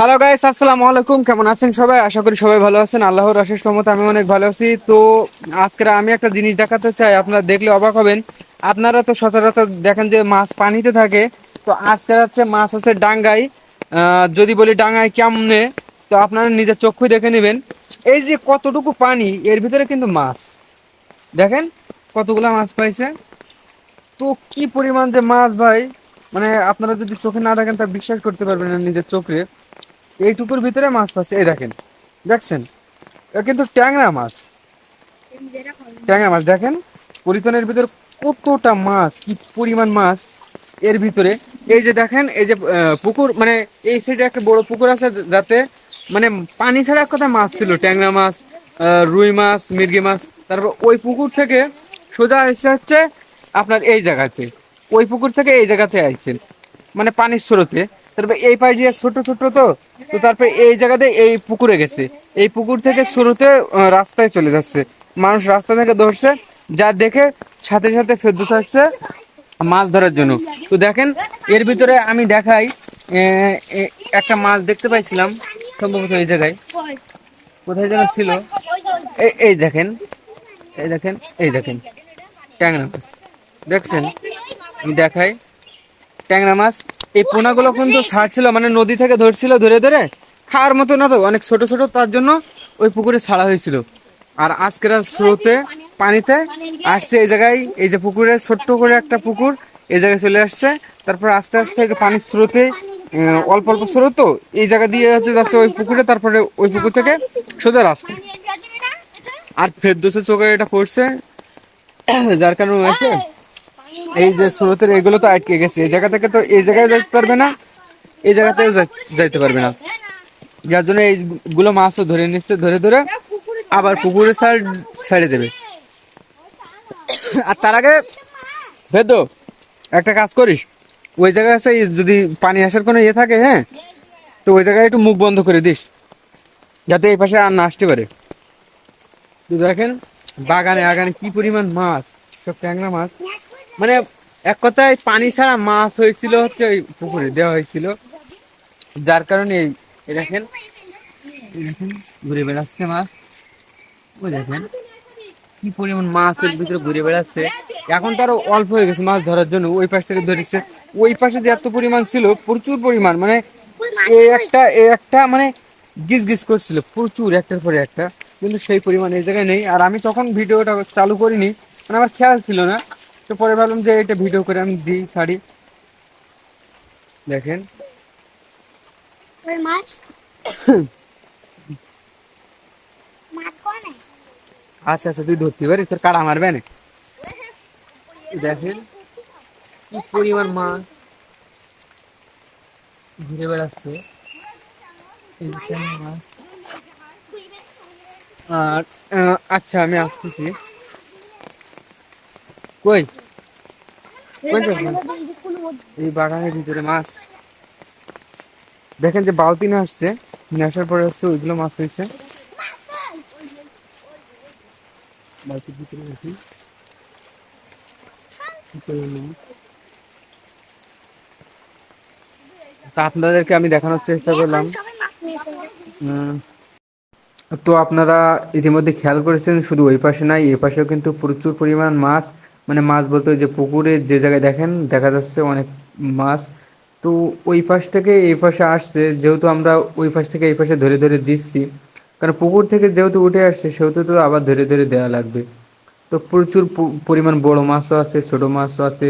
Hello guys আসসালামু আলাইকুম। কেমন আছেন সবাই? আশা করি সবাই ভালো আছেন। আল্লাহর অশেষ রহমতে আমি অনেক ভালো আছি। তো আজকে আমি একটা জিনিস দেখাতে চাই। আপনারা দেখলে অবাক হবেন। আপনারা তো সচরাচর দেখেন যে মাছ পানিতে থাকে। তো আজকে হচ্ছে মাছ আছে ডাঙ্গাই যদি বলি ডাঙ্গায় কেমনে, তো আপনারা নিজের চক্ষু দেখে নেবেন। এই যে কতটুকু পানি, এর ভিতরে কিন্তু মাছ। দেখেন কতগুলা মাছ পাইছে। তো কি পরিমাণ যে মাছ ভাই? মানে আপনারা যদি চোখে না দেখেন, তা বিশ্বাস করতে পারবেন না নিজের চোখে। এইটুকুর ভিতরে মাছ পাচ্ছে। এই দেখেন, দেখছেন? এটা কিন্তু ট্যাংরা মাছ। ট্যাংরা মাছ, দেখেন? পরিতনের ভিতর কতটা মাছ, কি পরিমাণ মাছ এর ভিতরে। এই যে দেখেন, এই যে পুকুর মানে এই সাইডে একটা বড় পুকুর আছে যাতে মানে পানি ছাড়া কথা মাছ ছিল। ট্যাংরা মাছ রুই মাছ, মির্গি মাছ। তারপর ওই পুকুর থেকে সোজা এসে হচ্ছে আপনার এই জায়গাতে। ওই পুকুর থেকে এই জায়গাতে আসছেন। মানে পানির স্রোতে। তারপর এই পাশ দিয়ে ছোট ছোট তো তো তারপরে এই জায়গাতে এই পুকুরে গেছে। এই পুকুর থেকে শুরুতে রাস্তায় চলে যাচ্ছে। মানুষ রাস্তা থেকে ধরছে, যা দেখে সাথে সাথে ফেরদুস আসছে মাছ ধরার জন্য। তো দেখেন, এর ভিতরে আমি দেখাই একটা মাছ দেখতে পাইছিলাম, সম্ভবত এই জায়গায়। কোথায় যেন ছিল। এই এই দেখেন এই দেখেন এই দেখেন, ট্যাংরা মাছ। দেখছেন? আমি দেখাই, ট্যাংরা মাছ এই পোনাগুলো কিন্তু ছাড়ছিল মানে নদী থেকে ধরছিল ধরে ধরে। খাওয়ার মতো না তো, অনেক ছোট ছোট, তার জন্য ওই পুকুরে ছাড়া হয়েছিল। আর আজকের স্রোতে পানিতে আসছে এই জায়গায়, এই যে পুকুরে, ছোট্ট করে একটা পুকুর, এই জায়গায় চলে আসছে। তারপর আস্তে আস্তে এই যে পানির স্রোতে অল্প অল্প স্রোত তো, এই জায়গা দিয়ে হচ্ছে যাচ্ছে ওই পুকুরে, তারপরে ওই পুকুর থেকে সোজা রাস্তা। আর ফেরদোসের চোখে এটা পড়ছে, যার কারণে এই যে স্রোতের এগুলো তো আটকে গেছে। এই জায়গা থেকে তো এই জায়গায় যাইতে পারবে না, এই জায়গাতেও যাইতে পারবে না। যার জন্য এইগুলো মাছও ধরে নিচ্ছে, ধরে ধরে আবার পুকুরে ছাড় ছেড়ে দেবে। আর তার আগে ভেদো একটা কাজ করিস। ওই জায়গায় যদি পানি আসার কোনো ইয়ে থাকে হ্যাঁ তো ওই জায়গায় একটু মুখ বন্ধ করে দিস, যাতে এই পাশে আর না আসতে পারে। দেখেন, বাগানে আগানে কি পরিমাণ মাছ, সব ট্যাংরা মাছ। মানে এক কথায় পানি ছাড়া মাছ হয়েছিল হচ্ছে ওই পুকুরে, দেওয়া হয়েছিল। যার কারণে এই দেখেন। ঘুরে বেড়াচ্ছে মাছ। ওই দেখেন। কি পরিমাণ মাছের ভিতরে ঘুরে বেড়াচ্ছে। এখন তো আরও অল্প হয়ে গেছে মাছ ধরার জন্য, ওই পাশ থেকে ধরেছে। ওই পাশে যে এত পরিমাণ ছিল, প্রচুর পরিমাণ। মানে এই একটা এই একটা মানে গিজ গিজ করছিল, প্রচুর একটার পরে একটা। কিন্তু সেই পরিমাণ এই জায়গায় নেই। আর আমি তখন ভিডিওটা চালু করিনি মানে আমার খেয়াল ছিল না। তো পরে ভাবলাম যে এটা ভিডিও করে আমি দিই ছাড়ি দেখেন। আচ্ছা আচ্ছা তুই ধরতে পারিস তোর কাটা মারবে না। দেখেন, কি পরিমাণ মাছ। ঘুরে বেড়াচ্ছে। আর আচ্ছা আমি আসতেছি। কই? এই বাগানের ভিতরে মাছ। দেখেন যে বালতি না আসছে। আসার পরে হচ্ছে ওইগুলো মাছ হয়েছে। বালতির ভিতরে। তা আপনাদেরকে আমি দেখানোর চেষ্টা করলাম। তো আপনারা ইতিমধ্যে খেয়াল করেছেন শুধু ওই পাশে নাই এই পাশেও কিন্তু প্রচুর পরিমাণ মাছ মানে মাছ বলতে ওই যে পুকুরে যে জায়গায় দেখেন, দেখা যাচ্ছে অনেক মাছ। তো ওই পাশ থেকে এই পাশে আসছে, যেহেতু আমরা ওই পাশ থেকে এই পাশে ধরে ধরে দিচ্ছি। কারণ পুকুর থেকে যেহেতু উঠে আসছে, সেহেতু তো আবার ধরে ধরে দেওয়া লাগবে। তো প্রচুর পরিমাণ বড় মাছও আছে, ছোট মাছও আছে।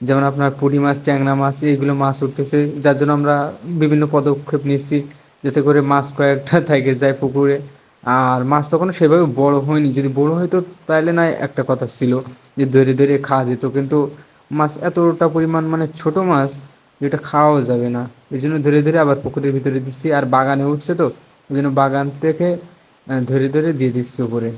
যেমন আপনার পুঁটি মাছ, ট্যাংরা মাছ, এইগুলো মাছ উঠতেছে। যার জন্য আমরা বিভিন্ন পদক্ষেপ নিচ্ছি, যাতে করে মাছ কয়েকটা থেকে যায় পুকুরে। আর মাছ তখন সেভাবে বড় হয়নি। যদি বড় হইতো তাহলে না একটা কথা ছিল যে ধরে ধরে খাওয়া যেত। কিন্তু মাছ এতটা পরিমাণ মানে ছোট মাছ যেটা খাওয়াও যাবে না। এই জন্য ধরে ধরে আবার পুকুরের ভিতরে দিচ্ছি। আর বাগানে উঠছে তো, ওই জন্য বাগান থেকে ধরে ধরে দিয়ে দিচ্ছি উপরে।